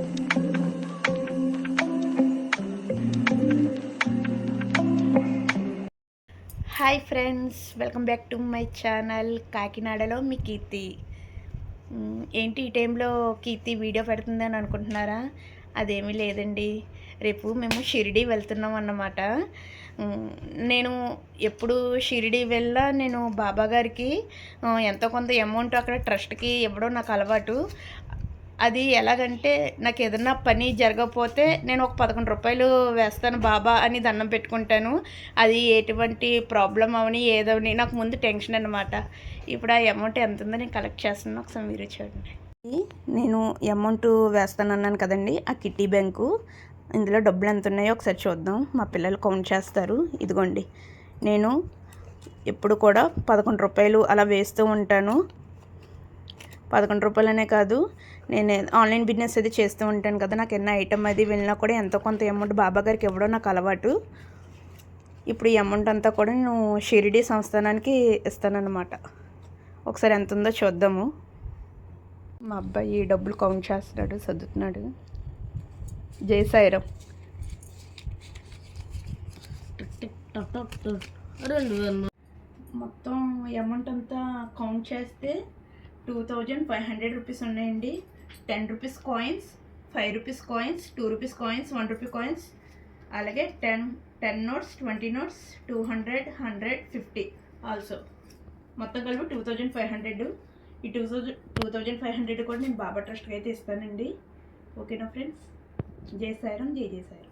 Hi friends welcome back to my channel కాకినాడలో మీ కీర్తి ఏంటి ఈ టైంలో కీర్తి వీడియో పెడుతుందని అనుకుంటున్నారా? అదేమీ లేదండి. రేపు మేము షిరిడి వెళ్తున్నాం అన్నమాట. Hmm, నేను ఎప్పుడు షిరిడి వెళ్ళా నేను బాబా గారికి ఎంతో కొంత అమౌంట్ అక్కడ ట్రస్ట్కి ఇవ్వడం నాకు అలవాటు. అది ఎలాగంటే నాకు ఏదన్నా పని జరగకపోతే నేను ఒక పదకొండు రూపాయలు వేస్తాను బాబా అని దండం పెట్టుకుంటాను. అది ఎటువంటి ప్రాబ్లం అవని ఏదవని నాకు ముందు టెన్షన్ అనమాట ఇప్పుడు ఆ అమౌంట్ ఎంత ఉందో నేను కలెక్ట్ చేస్తున్నాను. ఒకసారి మీరు చూడండి. నేను అమౌంట్ వేస్తాను అన్నాను కదండి ఆ కిట్టి బ్యాంకు. ఇందులో డబ్బులు ఎంత ఉన్నాయో ఒకసారి చూద్దాం. మా పిల్లలు కౌంట్ చేస్తారు. ఇదిగోండి నేను ఎప్పుడు కూడా పదకొండు రూపాయలు అలా వేస్తూ ఉంటాను. పదకొండు రూపాయలనే కాదు. నేను ఆన్లైన్ బిజినెస్ అది చేస్తూ ఉంటాను కదా. నాకు ఎన్న ఐటమ్ అది వెళ్ళినా కూడా ఎంతో కొంత అమౌంట్ బాబా గారికి ఇవ్వడం నాకు అలవాటు. ఇప్పుడు ఈ అమౌంట్ అంతా కూడా నేను షిరిడి సంస్థానానికి ఇస్తానన్నమాట. ఒకసారి ఎంత ఉందో చూద్దాము. మా అబ్బాయి ఈ డబ్బులు కౌంట్ చేస్తున్నాడు సర్దుతున్నాడు. జై సాయిరామ్. మొత్తం అమౌంట్ అంతా కౌంట్ చేస్తే two thousand five hundred rupees ఉన్నాయండి. Ten rupees coins five rupees coins two rupees coins one rupee coins అలాగే ten ten notes twenty notes two hundred hundred fifty also. మొత్తం కలిపి టూ థౌజండ్ ఫైవ్ హండ్రెడ్. ఈ two thousand two thousand five hundred కూడా నేను బాబా ట్రస్ట్కి అయితే ఇస్తానండి. ఓకేనా ఫ్రెండ్స్? జై సాయిరామ్ జై జై సాయిరామ్.